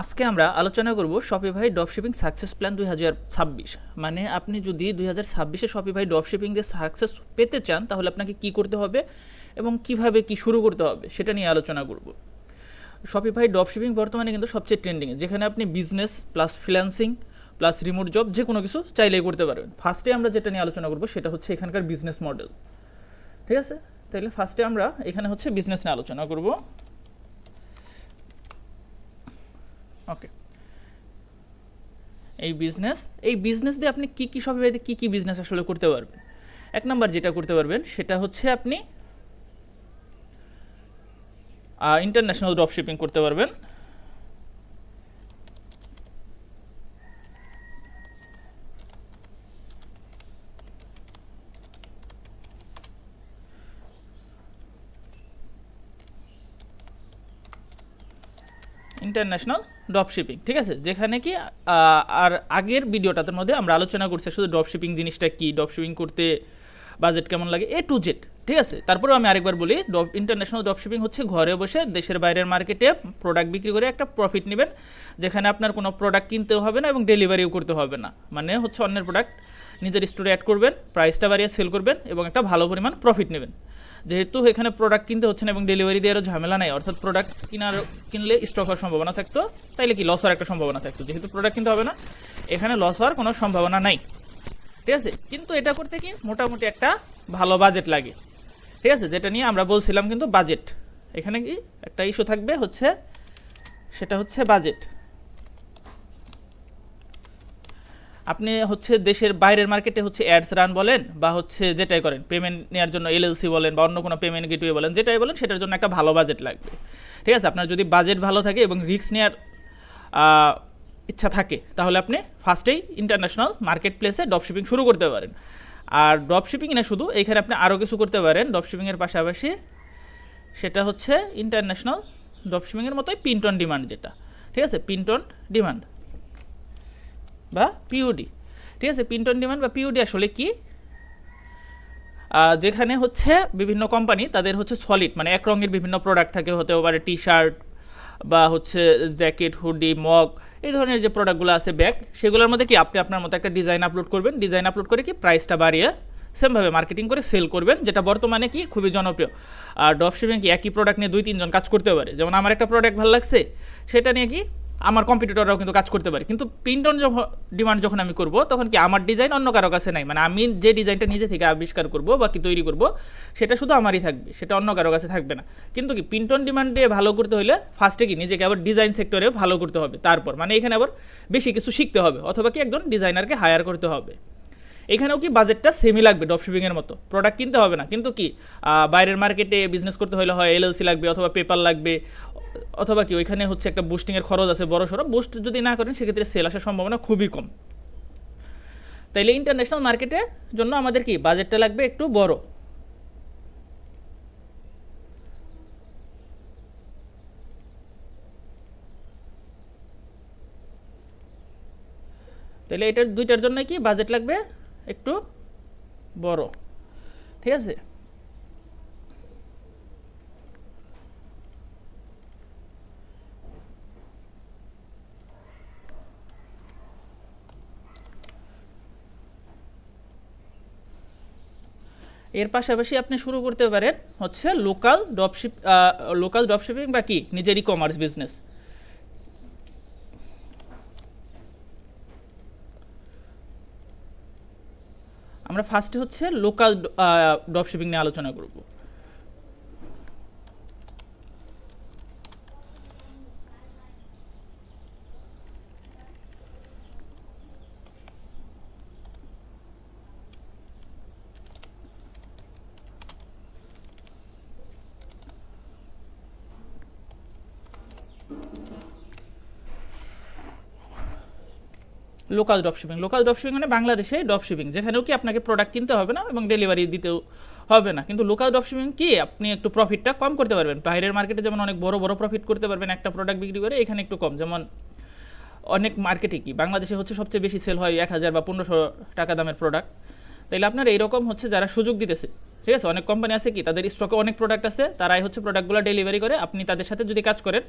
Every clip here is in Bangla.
আজকে আমরা আলোচনা করব শপিফাই ড্রপশিপিং সাকসেস প্ল্যান দুই হাজার ছাব্বিশ। মানে আপনি যদি দুই হাজার ছাব্বিশে শপিফাই ড্রপশিপিং দিয়ে সাকসেস পেতে চান, তাহলে আপনাকে কি করতে হবে এবং কীভাবে কি শুরু করতে হবে সেটা নিয়ে আলোচনা করব। শপিফাই ড্রপশিপিং বর্তমানে কিন্তু সবচেয়ে ট্রেন্ডিং যেখানে আপনি business plus freelancing plus remote job যে কোনো কিছু চাইলেই করতে পারবেন। ফার্স্টে আমরা যেটা নিয়ে আলোচনা করব সেটা হচ্ছে এখানকার বিজনেস মডেল ঠিক আছে? তাহলে ফার্স্টে আমরা এখানে হচ্ছে বিজনেস নিয়ে আলোচনা করব। ওকে এই বিজনেস এই বিজনেস দিয়ে আপনি কী কী সবাই কী কী বিজনেস আসলে করতে পারবেন? এক নাম্বার যেটা করতে পারবেন, সেটা হচ্ছে আপনি ইন্টারন্যাশনাল ড্রপ শিপিং করতে পারবেন। ইন্টারন্যাশনাল ড্রপ শিপিং ঠিক আছে? যেখানে কি আর আগের ভিডিওটার মধ্যে আমরা আলোচনা করছি শুধু ড্রপ শিপিং জিনিসটা কি ড্রপ শিপিং করতে বাজেট কেমন লাগে এ টু জেড ঠিক আছে? তারপরেও আমি আরেকবার বলি ইন্টারন্যাশনাল ড্রপ শিপিং হচ্ছে ঘরে বসে দেশের বাইরের মার্কেটে প্রোডাক্ট বিক্রি করে একটা প্রফিট নেবেন, যেখানে আপনার কোনো প্রোডাক্ট কিনতেও হবে না এবং ডেলিভারিও করতে হবে না। মানে হচ্ছে অন্যের প্রোডাক্ট নিজের স্টোরে অ্যাড করবেন প্রাইসটা বাড়িয়ে সেল করবেন এবং একটা ভালো পরিমাণ প্রফিট নেবেন। যেহেতু এখানে প্রোডাক্ট কিনতে হচ্ছে না এবং ডেলিভারি দেওয়ারও ঝামেলা নাই, অর্থাৎ প্রোডাক্ট কিনার, কিনলে স্টক হওয়ার সম্ভাবনা থাকতো, তাইলে কি লস হওয়ার একটা সম্ভাবনা থাকতো, যেহেতু প্রোডাক্ট কিনতে হবে না, এখানে লস হওয়ার কোনো সম্ভাবনা নাই। ঠিক আছে? কিন্তু এটা করতে কি মোটামুটি একটা ভালো বাজেট লাগে। ঠিক আছে? যেটা নিয়ে আমরা বলছিলাম কিন্তু বাজেট এখানে কি একটা ইস্যু থাকবে, হচ্ছে, সেটা হচ্ছে বাজেট আপনি হচ্ছে দেশের বাইরের মার্কেটে হচ্ছে অ্যাডস রান বলেন বা হচ্ছে যেটাই করেন পেমেন্ট নেওয়ার জন্য এলএলসি বলেন বা অন্য কোনো পেমেন্ট গেটওয়ে বলেন, যেটাই বলেন সেটার জন্য একটা ভালো বাজেট লাগবে। ঠিক আছে? আপনার যদি বাজেট ভালো থাকে এবং রিস্ক নেওয়ার ইচ্ছা থাকে, তাহলে আপনি ফার্স্টেই ইন্টারন্যাশনাল মার্কেট প্লেসে ড্রপ শিপিং শুরু করতে পারেন। আর ড্রপ শিপিং না শুধু, এখানে আপনি আরও কিছু করতে পারেন। ড্রপ শিপিংয়ের পাশাপাশি সেটা হচ্ছে ইন্টারন্যাশনাল ড্রপ শিপিংয়ের মতোই পিন্টন ডিমান্ড যেটা। ঠিক আছে? পিন্টন ডিমান্ড বা পিউডি ঠিক আছে? পিন্টন ডিমান্ড বা পিউডি আসলে কি? যেখানে হচ্ছে বিভিন্ন কোম্পানি তাদের হচ্ছে সলিড মানে এক রঙের বিভিন্ন প্রোডাক্ট থাকে, হতেও পারে টি শার্ট বা হচ্ছে জ্যাকেট হুডি মগ এই ধরনের যে প্রোডাক্টগুলো আছে ব্যাগ সেগুলোর মধ্যে কি আপনি আপনার মতো একটা ডিজাইন আপলোড করবেন? ডিজাইন আপলোড করে কি প্রাইসটা বাড়িয়ে সেমভাবে মার্কেটিং করে সেল করবেন, যেটা বর্তমানে কি খুবই জনপ্রিয়। আর ড্রপ শিপিং কি একই প্রোডাক্ট নিয়ে দুই তিনজন কাজ করতে পারে। যেমন আমার একটা প্রোডাক্ট ভালো লাগছে, সেটা নিয়ে কি আমার কম্পিটিটররাও কিন্তু কাজ করতে পারে। কিন্তু প্রিন্টন যখন ডিমান্ড যখন আমি করব, তখন কি আমার ডিজাইন অন্য কারও কাছে নাই? মানে আমি যে ডিজাইনটা নিজে থেকে আবিষ্কার করব বা কি তৈরি করব, সেটা শুধু আমারই থাকবে, সেটা অন্য কারও কাছে থাকবে না। কিন্তু কি প্রিন্টন ডিমান্ডে ভালো করতে হলে ফার্স্টে কি, নিজেকে আবার ডিজাইন সেক্টরে ভালো করতে হবে। তারপর মানে এখানে আবার বেশি কিছু শিখতে হবে, অথবা কি একজন ডিজাইনারকে হায়ার করতে হবে। এখানেও কি বাজেটটা সেমই লাগবে ড্রপশিপিংয়ের মতো। প্রোডাক্ট কিনতে হবে না। কিন্তু কি বাইরের মার্কেটে বিজনেস করতে হলে হয় এলএলসি লাগবে, অথবা পেপার লাগবে অথবা কি ওইখানে হচ্ছে একটা বুস্টিংয়ের খরচ আছে বড় সড়ো বুস্ট যদি না করেন, সেক্ষেত্রে সেল আসার সম্ভাবনা খুবই কম। তাইলে ইন্টারন্যাশনাল মার্কেটের জন্য আমাদের কি বাজেটটা লাগবে একটু বড়। তাহলে এটার দুইটার জন্য কি বাজেট লাগবে একটু বড়। ঠিক আছে? এর পাশাপাশি আপনি শুরু করতে পারেন হচ্ছে লোকাল ড্রপশিপ লোকাল ড্রপশিপিং বা কি? নিজের ই কমার্স বিজনেস আমরা ফার্স্টে হচ্ছে লোকাল ড্রপশিপিং নিয়ে আলোচনা করব। লোকাল ড্রপশিপিং লোকাল ড্রপশিপিং মানে বাংলাদেশে ড্রপশিপিং যেখানেও কি আপনাকে প্রোডাক্ট কিনতে হবে না এবং ডেলিভারি দিতেও হবে না। কিন্তু লোকাল ড্রপশিপিং কি? আপনি একটু প্রফিটটা কম করতে পারবেন। বাইরের মার্কেটে যেমন অনেক বড় বড় প্রফিট করতে পারবেন, একটা প্রোডাক্ট বিক্রি করে এখানে একটু কম। যেমন অনেক মার্কেটে কি? বাংলাদেশে হচ্ছে সবচেয়ে বেশি সেল হয় এক হাজার বা পনেরোশো টাকা দামের প্রোডাক্ট তাইলে আপনার এইরকম হচ্ছে যারা সুযোগ দিতেছে। ঠিক আছে, অনেক কোম্পানি আছে কি, তাদের স্টকে অনেক প্রোডাক্ট আছে, তারাই হচ্ছে প্রোডাক্টগুলো ডেলিভারি করে। আপনি তাদের সাথে যদি কাজ করেন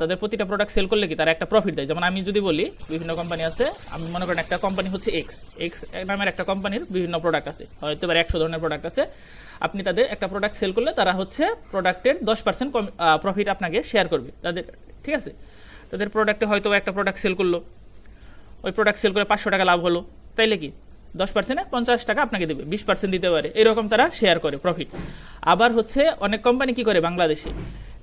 তাদের প্রতিটা প্রোডাক্ট সেল করলে কি তারা একটা প্রফিট দেয়? যেমন আমি যদি বলি, বিভিন্ন কোম্পানি আছে, আমি মনে করেন একটা কোম্পানি হচ্ছে এক্স এক্স নামের একটা কোম্পানির বিভিন্ন প্রোডাক্ট আছে। হয়তো এবার একশো ধরনের প্রোডাক্ট আছে। আপনি তাদের একটা প্রোডাক্ট সেল করলে তারা হচ্ছে প্রোডাক্টের দশ পার্সেন্ট প্রফিট আপনাকে শেয়ার করবে। তাদের, ঠিক আছে? তাদের প্রোডাক্টে হয়তো একটা প্রোডাক্ট সেল করল। ওই প্রোডাক্ট সেল করে পাঁচশো টাকা লাভ হলো। তাইলে কি? দশ পার্সেন্টে পঞ্চাশ টাকা আপনাকে দেবে, বিশ পার্সেন্ট দিতে পারে। এরকম তারা শেয়ার করে প্রফিট আবার হচ্ছে অনেক কোম্পানি কি করে বাংলাদেশে?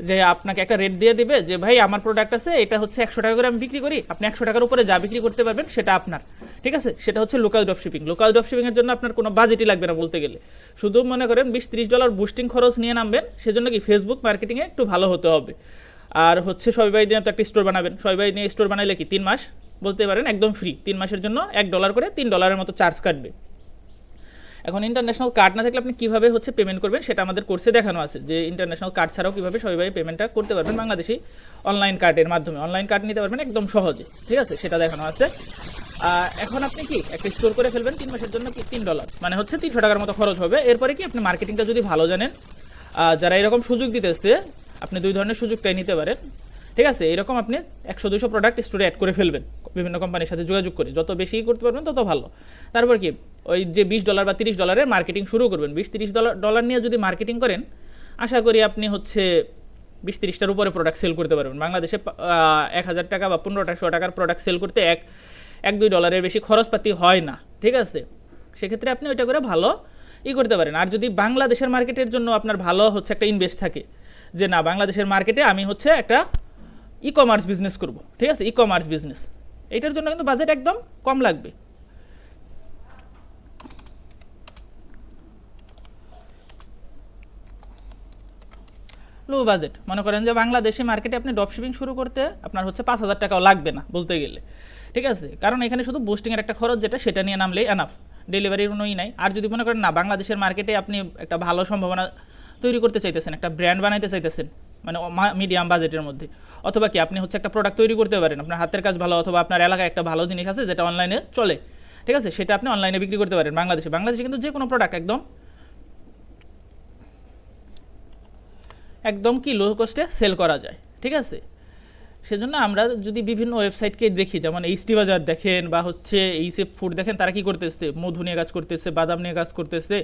যে আপনাকে একটা রেট দিয়ে দিবে যে, ভাই, আমার প্রোডাক্ট আছে, এটা হচ্ছে একশো টাকা করে আমি বিক্রি করি, আপনি একশো টাকার উপরে যা বিক্রি করতে পারবেন, সেটা আপনার। ঠিক আছে? সেটা হচ্ছে local drop shipping local drop shipping এর জন্য আপনার কোনো বাজেটই লাগবে না বলতে গেলে। শুধু মনে করেন বিশ ত্রিশ ডলার বুস্টিং খরচ নিয়ে নামবেন, সেজন্য কি ফেসবুক মার্কেটিংয়ে একটু ভালো হতে হবে। আর হচ্ছে সবাই দিয়ে তো একটা স্টোর বানাবেন। সবাই নিয়ে স্টোর বানাইলে কি তিন মাস বলতে পারেন একদম ফ্রি তিন মাসের জন্য এক ডলার করে তিন ডলারের মতো চার্জ কাটবে। এখন ইন্টারন্যাশনাল কার্ড না থাকলে আপনি কীভাবে হচ্ছে পেমেন্ট করবেন সেটা আমাদের কোর্সে দেখানো আছে। যে ইন্টারন্যাশনাল কার্ড ছাড়াও কীভাবে সবাই পেমেন্টটা করতে পারবেন বাংলাদেশি অনলাইন কার্ডের মাধ্যমে। অনলাইন কার্ড নিতে পারবেন একদম সহজে, ঠিক আছে? সেটা দেখানো আছে। এখন আপনি কি, একটা স্টোর করে ফেলবেন, তিন মাসের জন্য কি তিন ডলার মানে হচ্ছে তিনশো টাকার মতো খরচ হবে। এরপরে কি আপনি মার্কেটিংটা যদি ভালো জানেন যারা এরকম সুযোগ দিতেছে, আপনি দুই ধরনের সুযোগটাই নিতে পারেন। ঠিক আছে? এরকম আপনি একশো, দুশো প্রোডাক্ট স্টোরে অ্যাড করে ফেলবেন। বিভিন্ন কোম্পানির সাথে যোগাযোগ করে। যত বেশি করতে পারবেন তত ভালো। তারপর কি? ওই যে বিশ ডলার বা তিরিশ ডলারের মার্কেটিং শুরু করবেন। বিশ তিরিশ ডলার ডলার নিয়ে যদি মার্কেটিং করেন, আশা করি আপনি হচ্ছে বিশ তিরিশটার উপরে প্রোডাক্ট সেল করতে পারবেন। বাংলাদেশে এক হাজার টাকা বা পনেরোটাশো টাকার প্রোডাক্ট সেল করতে এক এক, দুই ডলারের বেশি খরচপাতি হয় না। ঠিক আছে? সেক্ষেত্রে আপনি ওইটা করে ভালো ই করতে পারেন। আর যদি বাংলাদেশের মার্কেটের জন্য আপনার ভালো হচ্ছে একটা ইনভেস্ট থাকে, যে না, বাংলাদেশের মার্কেটে আমি হচ্ছে একটা ই কমার্স বিজনেস করব। ঠিক আছে? ই কমার্স বিজনেস এইটার জন্য কিন্তু বাজেট একদম কম লাগবে। লো বাজেট মনে করেন যে বাংলাদেশি মার্কেটে আপনি ড্রপ শিপিং শুরু করতে আপনার হচ্ছে পাঁচ হাজার টাকাও লাগবে না বলতে গেলে। ঠিক আছে? কারণ এখানে শুধু বুস্টিংয়ের একটা খরচ যেটা, সেটা নিয়ে নামলেই এনাফ ডেলিভারির কোনোই নাই। আর যদি মনে করেন না, বাংলাদেশের মার্কেটে আপনি একটা ভালো সম্ভাবনা তৈরি করতে চাইতেছেন, একটা ব্র্যান্ড বানাইতে চাইতেছেন মানে মিডিয়াম বাজেটের মধ্যে। অথবা কি, আপনি হচ্ছে একটা প্রোডাক্ট তৈরি করতে পারেন। আপনার হাতের কাজ ভালো অথবা আপনার এলাকায় একটা ভালো জিনিস আছে যেটা অনলাইনে চলে। ঠিক আছে? সেটা আপনি অনলাইনে বিক্রি করতে পারেন বাংলাদেশে। বাংলাদেশে কিন্তু যে কোনো প্রোডাক্ট একদম একদম কি লো কস্টে সেল করা যায়। ঠিক আছে? সেজন্য আমরা যদি বিভিন্ন ওয়েবসাইটকে দেখি, যেমন এইচটি বাজার দেখেন বা হচ্ছে এইসেফ ফুড দেখেন, তারা কি করতেছে? মধু নিয়ে কাজ করতেছে, বাদাম নিয়ে কাজ করতেছে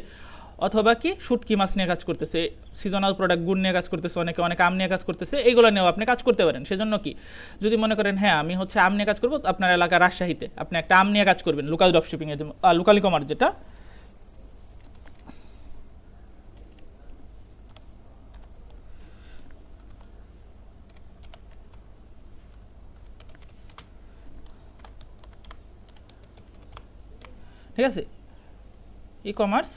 অথবা কি, শুটকি মাছ নিয়ে কাজ করতেছে সিজনাল প্রোডাক্ট গুড় নিয়ে কাজ করতেছে, অনেকে অনেক আম নিয়ে কাজ করতেছে এইগুলো নিয়েও আপনি কাজ করতে পারেন। সেজন্য কি, যদি মনে করেন হ্যাঁ আমি হচ্ছে আম নিয়ে কাজ করব আপনার এলাকা রাজশাহীতে আপনি একটা আম নিয়ে কাজ করবেন লোকাল ড্রপ শিপিংয়ের লোকাল কমার্স যেটা। ঠিক আছে? ই কমার্স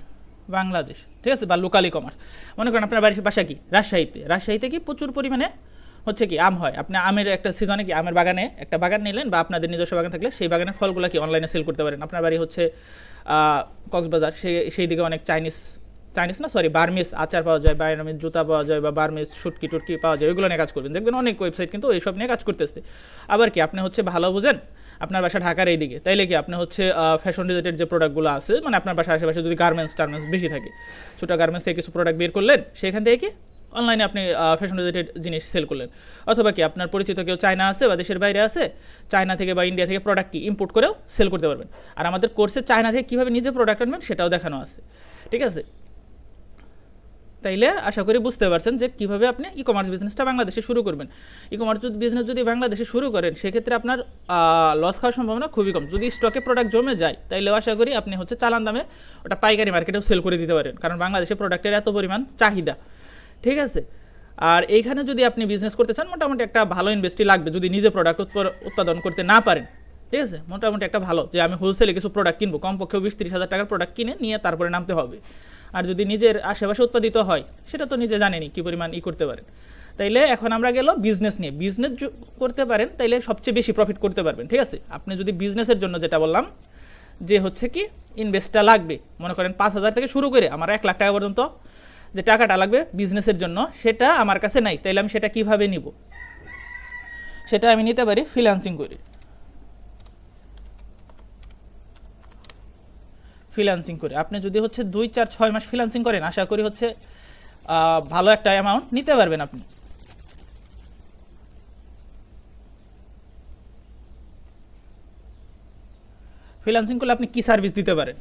বাংলাদেশ, ঠিক আছে? বা লোকাল ই কমার্স মনে করেন আপনার বাড়ির বাসা কি? রাজশাহীতে। রাজশাহীতে কি প্রচুর পরিমাণে হচ্ছে কি আম হয়? আপনি আমের একটা সিজনে কি আমের বাগানে একটা বাগান নিলেন বা আপনাদের নিজস্ব বাগান থাকলে সেই বাগানের ফলগুলো কি অনলাইনে সেল করতে পারেন? আপনার বাড়ি হচ্ছে কক্সবাজার। সেই সেই দিকে অনেক চাইনিজ চাইনিজ না? সরি বার্মিস আচার পাওয়া যায় বার্মিস জুতা পাওয়া যায় বা বার্মিস শুটকি টুটকি পাওয়া যায়, ওইগুলো নিয়ে কাজ করবেন দেখবেন অনেক ওয়েবসাইট কিন্তু এইসব নিয়ে কাজ করতেছে। আবার কি আপনি হচ্ছে ভালো বুঝেন? আপনার বাসা ঢাকার এই দিকে তাইলে কি আপনি হচ্ছে ফ্যাশন রিলেটেড যে প্রোডাক্টগুলো আছে মানে আপনার বাসার আশেপাশে যদি গার্মেন্টস টার্মেন্টস বেশি থাকে, ছোটো গার্মেন্টস থেকে কিছু প্রোডাক্ট বের করলেন, সেখান থেকে কি অনলাইনে আপনি ফ্যাশন রিলেটেড জিনিস সেল করলেন? অথবা কি আপনার পরিচিত কেউ চায়না আছে বা দেশের বাইরে আছে, চায়না থেকে বা ইন্ডিয়া থেকে প্রোডাক্ট কি ইম্পোর্ট করেও সেল করতে পারবেন। আর আমাদের কোর্সে চায়না থেকে কীভাবে নিজে প্রোডাক্ট আনবেন সেটাও দেখানো আছে। ঠিক আছে? তাইলে আশা করি বুঝতে পারছেন যে কীভাবে আপনি ই কমার্স বিজনেসটা বাংলাদেশে শুরু করবেন। ই কমার্স বিজনেস যদি বাংলাদেশে শুরু করেন, সেক্ষেত্রে আপনার লস খাওয়ার সম্ভাবনা খুবই কম। যদি স্টকে প্রোডাক্ট জমে যায়, তাইলেও আশা করি আপনি হচ্ছে চালান দামে ওটা পাইকারি মার্কেটেও সেল করে দিতে পারেন। কারণ বাংলাদেশে প্রোডাক্টের এত পরিমাণ চাহিদা। ঠিক আছে? আর এইখানে যদি আপনি বিজনেস করতে চান, মোটামুটি একটা ভালো ইনভেস্টই লাগবে। যদি নিজে প্রোডাক্ট উৎপাদন করতে না পারেন। ঠিক আছে? মোটামুটি একটা ভালো। যে আমি হোলসেলে কিছু প্রোডাক্ট কিনবো কমপক্ষেও বিশ তিরিশ হাজার টাকার প্রোডাক্ট কিনে, নিয়ে তারপরে নামতে হবে। আর যদি নিজের আশেপাশে উৎপাদিত হয়, সেটা তো নিজে জানেনি কী পরিমাণ ই করতে পারেন। তাইলে এখন আমরা গেল বিজনেস নিয়ে। বিজনেস করতে পারেন, তাইলে সবচেয়ে বেশি প্রফিট করতে পারবেন, ঠিক আছে? আপনি যদি বিজনেসের জন্য যেটা বললাম, যে হচ্ছে কি ইনভেস্টটা লাগবে, মনে করেন পাঁচ হাজার থেকে শুরু করে আমার এক লাখ টাকা পর্যন্ত যে টাকাটা লাগবে বিজনেসের জন্য, সেটা আমার কাছে নাই, তাইলে আমি সেটা কীভাবে নিব? সেটা আমি নিতে পারি ফ্রিল্যান্সিং করে। ফ্রিল্যান্সিং করে। আপনি যদি হচ্ছে দুই, চার, ছয় মাস ফ্রিল্যান্সিং করেন, আশা করি হচ্ছে ভালো একটা অ্যামাউন্ট নিতে পারবেন আপনি। ফ্রিল্যান্সিং করলে আপনি কী সার্ভিস দিতে পারেন?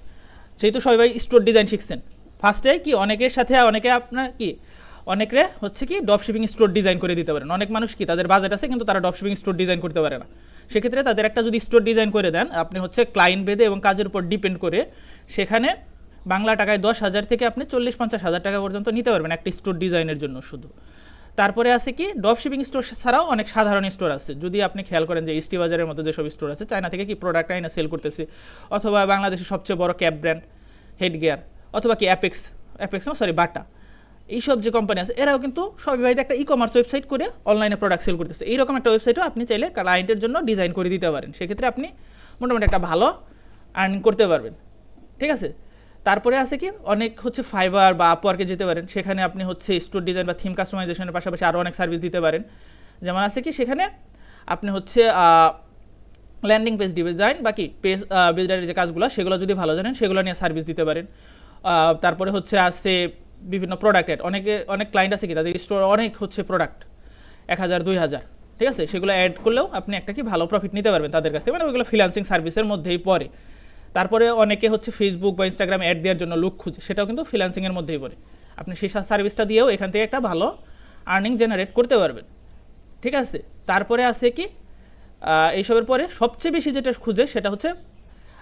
যেহেতু সবাই স্টোর ডিজাইন শিখছেন। ফার্স্টে কি অনেকের সাথে, অনেকে আপনার কি অনেকে হচ্ছে কি ড্রপ শিপিং স্টোর ডিজাইন করে দিতে পারেন। অনেক মানুষ কি, তাদের বাজেট আছে, কিন্তু তারা ড্রপ শিপিং স্টোর ডিজাইন করতে পারে না। সেক্ষেত্রে তাদের একটা যদি স্টোর ডিজাইন করে দেন, আপনি হচ্ছে ক্লায়েন্ট বেঁধে এবং কাজের উপর ডিপেন্ড করে, সেখানে বাংলা টাকায় দশ হাজার থেকে আপনি চল্লিশ পঞ্চাশ হাজার টাকা পর্যন্ত নিতে পারবেন একটা স্টোর ডিজাইনের জন্য শুধু। তারপরে আছে কি ড্রপ শিপিং স্টোর ছাড়াও অনেক সাধারণ স্টোর আছে। যদি আপনি খেয়াল করেন যে ইস্টি বাজারের মতো যেসব স্টোর আছে চায়না থেকে কি প্রোডাক্ট আইনা সেল করতেছে, অথবা বাংলাদেশের সবচেয়ে বড় ক্যাব ব্র্যান্ড হেড গিয়ার অথবা কি অ্যাপেক্স অ্যাপেক্স না সরি বাটা এইসব যে কোম্পানি আছে, এরাও কিন্তু সবাই ভাইতে একটা ই কমার্স ওয়েবসাইট করে অনলাইনে প্রোডাক্ট সেল করতেছে। এইরকম একটা ওয়েবসাইটও আপনি চাইলে ক্লায়েন্টের জন্য ডিজাইন করে দিতে পারেন। সেক্ষেত্রে আপনি মোটামুটি একটা ভালো আর্নিং করতে পারবেন। ঠিক আছে? তারপরে আছে কি? অনেক হচ্ছে ফাইবার বা আপওয়ার্কে যেতে পারেন। সেখানে আপনি হচ্ছে স্টোর ডিজাইন বা থিম কাস্টমাইজেশনের পাশাপাশি আরও অনেক সার্ভিস দিতে পারেন। যেমন আছে কি? সেখানে আপনি হচ্ছে ল্যান্ডিং পেজ ডিজাইন বাকি পেজ বিল্ডারের যে কাজগুলো, সেগুলো যদি ভালো জানেন, সেগুলো নিয়ে সার্ভিস দিতে পারেন। তারপরে হচ্ছে আসছে বিভিন্ন প্রোডাক্ট প্রোডাক্টের অনেকে, অনেক ক্লায়েন্ট আছে কি, তাদের স্টোর অনেক হচ্ছে প্রোডাক্ট এক হাজার, দুই হাজার। ঠিক আছে? সেগুলো অ্যাড করলেও আপনি একটা কি ভালো প্রফিট নিতে পারবেন তাদের কাছে মানে ওইগুলো ফ্রিল্যান্সিং সার্ভিসের মধ্যেই পড়ে। তারপরে অনেকে হচ্ছে ফেসবুক বা ইনস্টাগ্রাম অ্যাড দেওয়ার জন্য লুক খুঁজে। সেটাও কিন্তু ফ্রিল্যান্সিংয়ের মধ্যেই পড়ে। আপনি সেই সার্ভিসটা দিয়েও এখান থেকে একটা ভালো আর্নিং জেনারেট করতে পারবেন। ঠিক আছে? তারপরে আছে কি এইসবের পরে সবচেয়ে বেশি যেটা খুঁজে সেটা হচ্ছে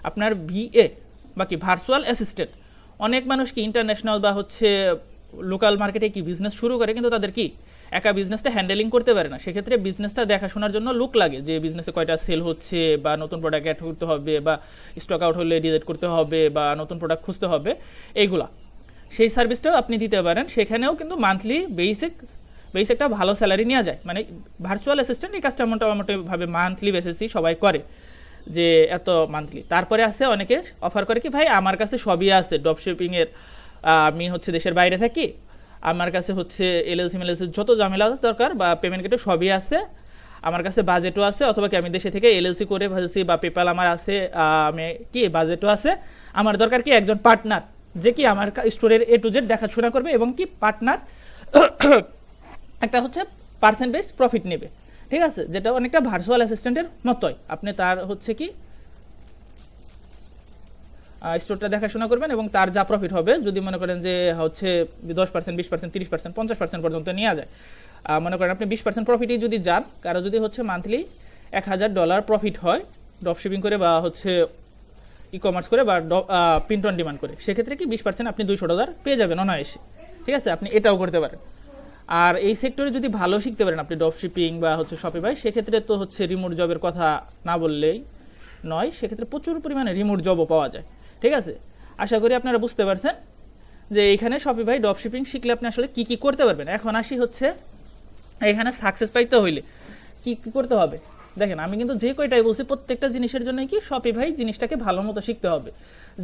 আপনার ভিএ বা কি ভার্চুয়াল অ্যাসিস্ট্যান্ট অনেক মানুষ কি ইন্টারন্যাশনাল বা হচ্ছে লোকাল মার্কেটে কি বিজনেস শুরু করে, কিন্তু তাদের কি একা বিজনেসটা হ্যান্ডেলিং করতে পারে না? সেক্ষেত্রে বিজনেসটা দেখাশোনার জন্য লুক লাগে যে বিজনেসে কয়টা সেল হচ্ছে বা নতুন প্রোডাক্ট অ্যাড করতে হবে বা স্টক আউট হলে ডিলেট করতে হবে বা নতুন প্রোডাক্ট খুঁজতে হবে, এইগুলা। সেই সার্ভিসটাও আপনি দিতে পারেন। সেখানেও কিন্তু মান্থলি বেসিক বেসিক একটা ভালো স্যালারি নেওয়া যায়। মানে ভার্চুয়াল অ্যাসিস্ট্যান্ট এই কাজটা মোটামুটিভাবে মান্থলি বেসিসই সবাই করে। যে এত মান্থলি তারপরে আছে অনেকে অফার করে কি, ভাই, আমার কাছে সবই আছে ড্রপ শিপিংয়ের আমি হচ্ছে দেশের বাইরে থাকি। আমার কাছে হচ্ছে এলএলসি মেলএলসির যত ঝামেলা আছে দরকার বা পেমেন্ট গেটে সবই আছে। আমার কাছে বাজেটও আছে, অথবা কি আমি দেশে থেকে এলএলসি করে ভাবছি বা পেপাল আমার আছে আমি কি বাজেটও আছে। আমার দরকার কি একজন পার্টনার যে কি আমার স্টোরের এ টু জেড দেখাশোনা করবে এবং কি পার্টনার একটা হচ্ছে পার্সেন্টেজ প্রফিট নেবে। ঠিক আছে, যেটা অনেকটা ভার্চুয়াল অ্যাসিস্ট্যান্টের মতোই। আপনি তার হচ্ছে কি স্টোরটা দেখাশোনা করবেন এবং তার যা প্রফিট হবে, যদি মনে করেন যে হচ্ছে দশ পার্সেন্ট বিশ পার্সেন্ট তিরিশ পার্সেন্ট পঞ্চাশ পার্সেন্ট পর্যন্ত নেওয়া যায়। মনে করেন আপনি বিশ পার্সেন্ট প্রফিটই যদি যান, কারও যদি হচ্ছে মান্থলি এক হাজার ডলার প্রফিট হয় ড্রপ শিপিং করে বা হচ্ছে ই কমার্স করে বা প্রিন্ট অন ডিমান্ড করে, সেক্ষেত্রে কি বিশ পার্সেন্ট আপনি দুইশো ডলার পেয়ে যাবেন অনায়াসে। ঠিক আছে, আপনি এটাও করতে পারেন। আর এই সেক্টরে যদি ভালো শিখতে পারেন আপনি ড্রপ শিপিং বা হচ্ছে শপিফাই সেক্ষেত্রে তো হচ্ছে রিমোট জবের কথা না বললেই নয়, সেক্ষেত্রে প্রচুর পরিমাণে রিমোট জবও পাওয়া যায়। ঠিক আছে? আশা করি আপনারা বুঝতে পারছেন যে এখানে শপিফাই ড্রপ শিপিং শিখলে আপনি আসলে কী কী করতে পারবেন। এখন আসি হচ্ছে এখানে সাকসেস পাইতে হইলে। কি কী করতে হবে? দেখেন, আমি কিন্তু যে কয়টাই বলছি, প্রত্যেকটা জিনিসের জন্য কি শপিফাই জিনিসটাকে ভালো মতো শিখতে হবে।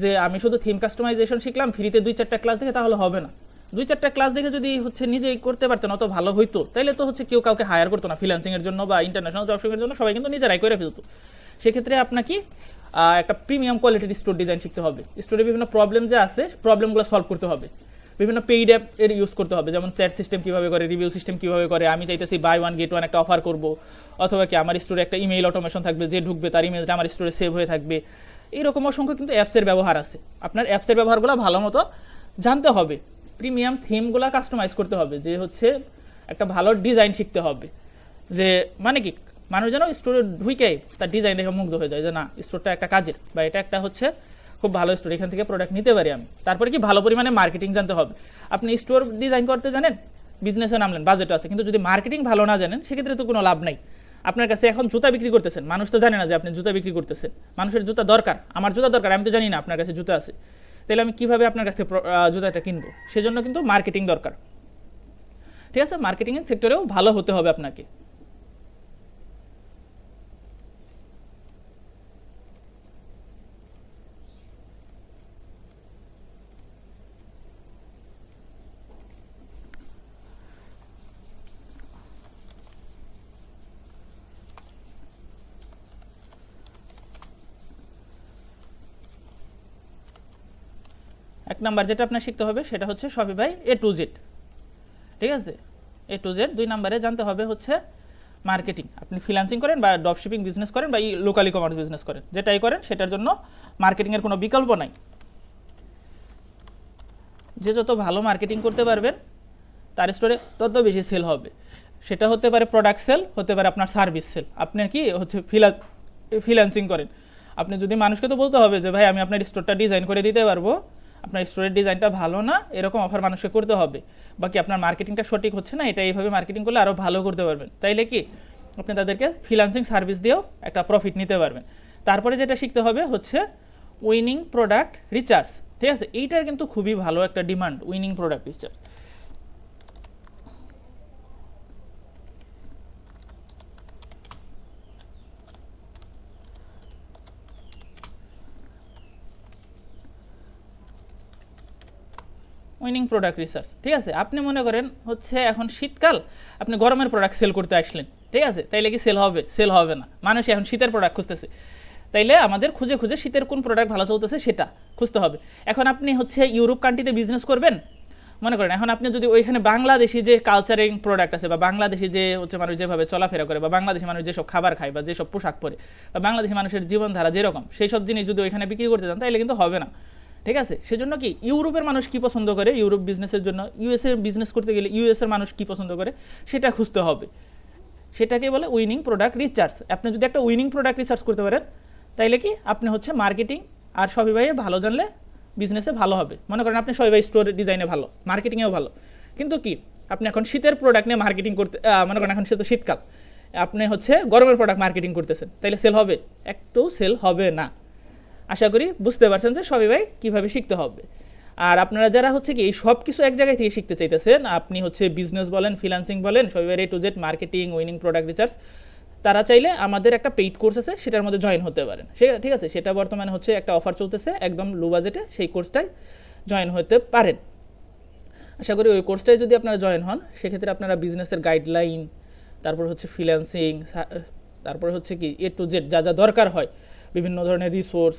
যে আমি শুধু থিম কাস্টমাইজেশন শিখলাম ফ্রিতে দুই চারটা ক্লাস দেখে তাহলে হবে না। দুই চারটা ক্লাস দেখে যদি হচ্ছে নিজেই করতে পারতেন, অত ভালো হইতো। তাইলে তো হচ্ছে কেউ কাউকে হায়ার করতো না। ফ্রিল্যান্সিং এর জন্য বা ইন্টারন্যাশনাল জবশিপের জন্য সবাই কিন্তু নিজেরাই করে ফেলতো। সেক্ষেত্রে আপনাকে একটা প্রিমিয়াম কোয়ালিটির স্টোর ডিজাইন শিখতে হবে। স্টোরে বিভিন্ন প্রবলেম যে আছে প্রবলেমগুলো সলভ করতে হবে। বিভিন্ন পেইড অ্যাপ এর ইউজ করতে হবে। যেমন চ্যাট সিস্টেম কীভাবে করে রিভিউ সিস্টেম কীভাবে করে, আমি চাইতেছি বাই ওয়ান গেট ওয়ান একটা অফার করব। অথবা কি আমার স্টোরে একটা ইমেইল অটোমেশন থাকবে, যে ঢুকবে তার ইমেলটা আমার স্টোরে সেভ হয়ে থাকবে। এইরকম অসংখ্য কিন্তু অ্যাপসের ব্যবহার আছে। আপনার অ্যাপসের ব্যবহারগুলো ভালো মতো জানতে হবে। প্রিমিয়াম থিমগুলো কাস্টমাইজ করতে হবে, যে হচ্ছে একটা ভালো ডিজাইন শিখতে হবে। যে মানে কি, মানুষ যেন স্টোরে ঢুকে তার ডিজাইন দেখে মুগ্ধ হয়ে যায় যে না স্টোরটা একটা কাজের বা এটা একটা হচ্ছে খুব ভালো স্টোর এখান থেকে প্রোডাক্ট নিতে পারি আমি। তারপরে কি ভালো পরিমাণে মার্কেটিং জানতে হবে। আপনি স্টোর ডিজাইন করতে জানেন বিজনেসে নামলেন বাজেট আছে, কিন্তু যদি মার্কেটিং ভালো না জানেন, সেক্ষেত্রে তো কোনো লাভ নাই। আপনার কাছে এখন জুতা বিক্রি করতেছেন, মানুষ তো জানে না যে আপনি জুতা বিক্রি করতেছেন। মানুষের জুতা দরকার, আমার জুতা দরকার, আমি তো জানি না আপনার কাছে জুতা আছে। তাহলে আমি কীভাবে আপনার কাছ থেকে জুতাটা কিনবো? সেজন্য কিন্তু মার্কেটিং দরকার। ঠিক আছে? মার্কেটিংয়ের সেক্টরেও ভালো হতে হবে আপনাকে। নাম্বার যেটা আপনার শিখতে হবে সেটা হচ্ছে শপিফাই এ টু জেড ঠিক আছে? এ টু জেড দুই নাম্বারে জানতে হবে হচ্ছে মার্কেটিং আপনি ফ্রিল্যান্সিং করেন বা ড্রপ শিপিং বিজনেস করেন বা লোকাল ই কমার্স বিজনেস করেন। যেটাই করেন, সেটার জন্য মার্কেটিংয়ের কোনো বিকল্প নাই। যে যত ভালো মার্কেটিং করতে পারবেন, তার স্টোরে তত বেশি সেল হবে। সেটা হতে পারে প্রোডাক্ট সেল হতে পারে আপনার সার্ভিস সেল আপনি কি হচ্ছে ফিলা ফ্রিল্যান্সিং করেন। আপনি যদি মানুষকে তো বলতে হবে যে, ভাই, আমি আপনার স্টোরটা ডিজাইন করে দিতে পারব। আপনার স্টোরের ডিজাইনটা ভালো না, এরকম অফার মানুষকে করতে হবে। বাকি আপনার মার্কেটিংটা সঠিক হচ্ছে না, এটা এইভাবে মার্কেটিং করলে আরও ভালো করতে পারবেন। তাইলে কি? আপনি তাদেরকে ফিনান্সিং সার্ভিস দিয়েও একটা প্রফিট নিতে পারবেন। তারপরে যেটা শিখতে হবে হচ্ছে উইনিং প্রোডাক্ট রিচার্জ ঠিক আছে? এইটার কিন্তু খুবই ভালো একটা demand winning product recharge winning product research ঠিক আছে? আপনি মনে করেন হচ্ছে এখন শীতকাল, আপনি গরমের প্রোডাক্ট সেল করতে আসলেন, ঠিক আছে? তাইলে কি সেল হবে? সেল হবে না। মানুষ এখন শীতের প্রোডাক্ট খুঁজতেছে। তাইলে আমাদের খুঁজে খুঁজে শীতের কোন প্রোডাক্ট ভালো চলতেছে সেটা খুঁজতে হবে। এখন আপনি হচ্ছে ইউরোপ কান্ট্রিতে বিজনেস করবেন? মনে করেন, এখন আপনি যদি ওইখানে বাংলাদেশি যে কালচারিং প্রোডাক্ট আছে বা বাংলাদেশি যে হচ্ছে মানুষ যেভাবে চলাফেরা করে বা বাংলাদেশি মানুষ যেসব খাবার খায় বা যেসব পোশাক পরে বা বাংলাদেশি মানুষের জীবনধারা যেরকম সেই সব জিনিস যদি ওইখানে বিক্রি করতে চান তাহলে কিন্তু হবে না। ঠিক আছে? সেজন্য কি ইউরোপের মানুষ কি পছন্দ করে? ইউরোপ বিজনেসের জন্য ইউএসএ বিজনেস করতে গেলে ইউএসএর মানুষ কি পছন্দ করে? সেটা খুঁজতে হবে। সেটাকে বলে উইনিং প্রোডাক্ট রিসার্চ আপনি যদি একটা উইনিং প্রোডাক্ট রিসার্চ করতে পারেন, তাইলে কি আপনি হচ্ছে মার্কেটিং আর সবিবাহে ভালো জানলে বিজনেসে ভালো হবে। মনে করেন আপনি সবিবাই স্টোর ডিজাইনে ভালো মার্কেটিংয়েও ভালো। কিন্তু কি, আপনি এখন শীতের প্রোডাক্ট নিয়ে মার্কেটিং করতে মনে করেন এখন সে তো শীতকাল। আপনি হচ্ছে গরমের প্রোডাক্ট মার্কেটিং করতেছেন, তাইলে সেল হবে? একটু সেল হবে না। আশা করি বুঝতে পারছেন যে সবই ভাই কীভাবে শিখতে হবে। আর আপনারা যারা হচ্ছে কি এই সব কিছু এক জায়গায় থেকে শিখতে চাইতেছেন, আপনি হচ্ছে বিজনেস বলেন ফ্রিল্যান্সিং বলেন, সবই A to Z marketing winning product research তারা চাইলে আমাদের একটা পেইড কোর্স আছে, সেটার মধ্যে জয়েন হতে পারেন। সে, ঠিক আছে, সেটা বর্তমানে হচ্ছে একটা অফার চলতেছে, একদম লো বাজেটে সেই কোর্সটায় জয়েন হতে পারেন। আশা করি ওই কোর্সটাই যদি আপনারা জয়েন হন, সেক্ষেত্রে আপনারা বিজনেসের গাইডলাইন তারপর হচ্ছে ফ্রিল্যান্সিং তারপর হচ্ছে কি এ টু জেড যা যা দরকার হয়, বিভিন্ন ধরনের রিসোর্স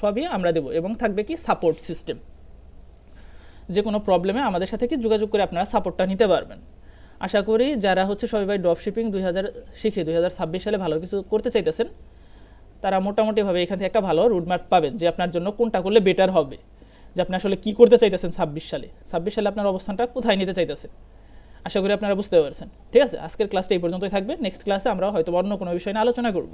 সবই আমরা দেবো এবং থাকবে কি সাপোর্ট সিস্টেম যে কোনো প্রবলেমে আমাদের সাথে কি যোগাযোগ করে আপনারা সাপোর্টটা নিতে পারবেন। আশা করি যারা হচ্ছে সবাই ভাই ড্রপ শিপিং দুই হাজার শিখে দুই হাজার ছাব্বিশ সালে ভালো কিছু করতে চাইতেছেন, তারা মোটামুটিভাবে এখান থেকে একটা ভালো রুটম্যাপ পাবেন যে আপনার জন্য কোনটা করলে বেটার হবে। যে আপনি আসলে কী করতে চাইতেছেন ছাব্বিশ সালে? ছাব্বিশ সালে আপনার অবস্থানটা কোথায় নিতে চাইতেছেন? আশা করি আপনারা বুঝতে পারছেন। ঠিক আছে? আজকের ক্লাসটা এই পর্যন্তই থাকবে। নেক্সট ক্লাসে আমরা হয়তো অন্য কোনো বিষয় নিয়ে আলোচনা করব।